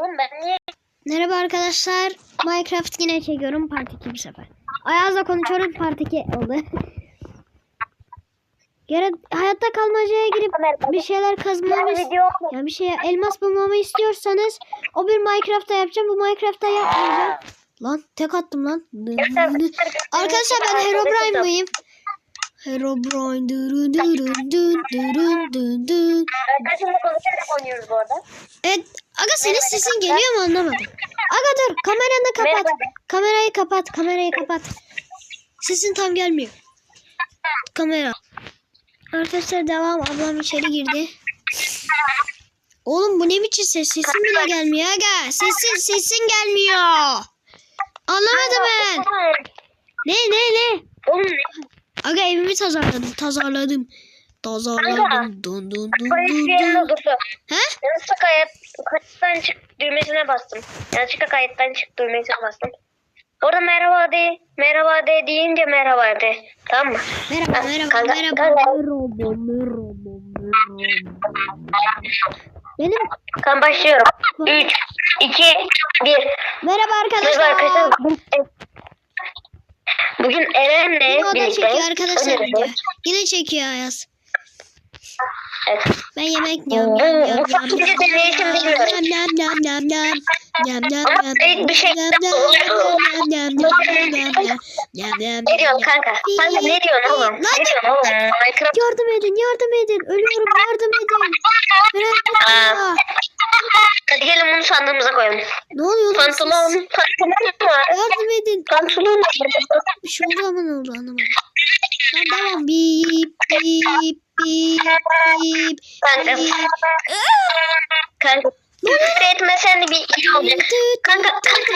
Oğlum ben niye Merhaba arkadaşlar. Minecraft yine çekiyorum. Part 2 bu sefer. Ayaz'la konuşuyorum. Part 2 oldu. Gene hayatta kalmacaya girip bir şeyler kazmamı video ya bir şey elmas bulmamı istiyorsanız o bir Minecraft'ta yapacağım. Bu Minecraft'ta yapmayacağım. Lan tek attım lan. Arkadaşlar ben Herobrine mıyım? Herobrine dırın dırın dın dırın dın dın. Arkadaşımla konuşarak oynuyoruz bu arada. Evet. Aga senin sesin geliyor mu anlamadım. Aga dur kameranı kapat. Merhaba. Kamerayı kapat. Kamerayı kapat. Sesin tam gelmiyor. Kamera. Arkadaşlar devam. Ablam içeri girdi. Oğlum bu ne biçim ses? Sesin bile gelmiyor aga. Sesin sesin gelmiyor. Anlamadım ben. Ne ne ne? Oğlum ne? Aga evimi tasarladım. Tasarladım. Tasarladım. Dun dun dun dun dun. He? Yanlışlıkla kayıt, kayıttan çık düğmesine bastım. Yanlışlıkla kayıttan çık düğmesine bastım. Orada merhaba de, merhaba de deyince merhaba de. Tamam mı? Merhaba merhaba Kanka, merhaba. kanka. Merhaba merhaba merhaba. Benim Kan başlıyorum. 3, 2, 1. merhaba Merhaba arkadaşlar. Bugün Eren'le o çekiyor arkadaşlar video. Yine çekiyor Ayaz. Evet. Ben yemek yiyorum. Bu, yam, bu fakiri deneyişim bilmiyorum. Yam yam yam yam. Yam yam yam. Ama bir şey yam, yam, yam, yam, yam, yam, Ne diyorsun kanka? Kanka ne diyorsun oğlum? Ne diyorsun oğlum? Yardım edin yardım edin. Ölüyorum yardım edin. Merak etme. Sandığımıza koyalım. Ne oluyor lan siz? Pantolon, pantolon var. Yardım edin. Pantolon var. Bir şey oldu ama ne oldu anlamadım. Lan devam. Bip bip bip bip. Kanka. bip. Kanka. Küfür etmesen de bir iyi olacak. Kanka. Kanka.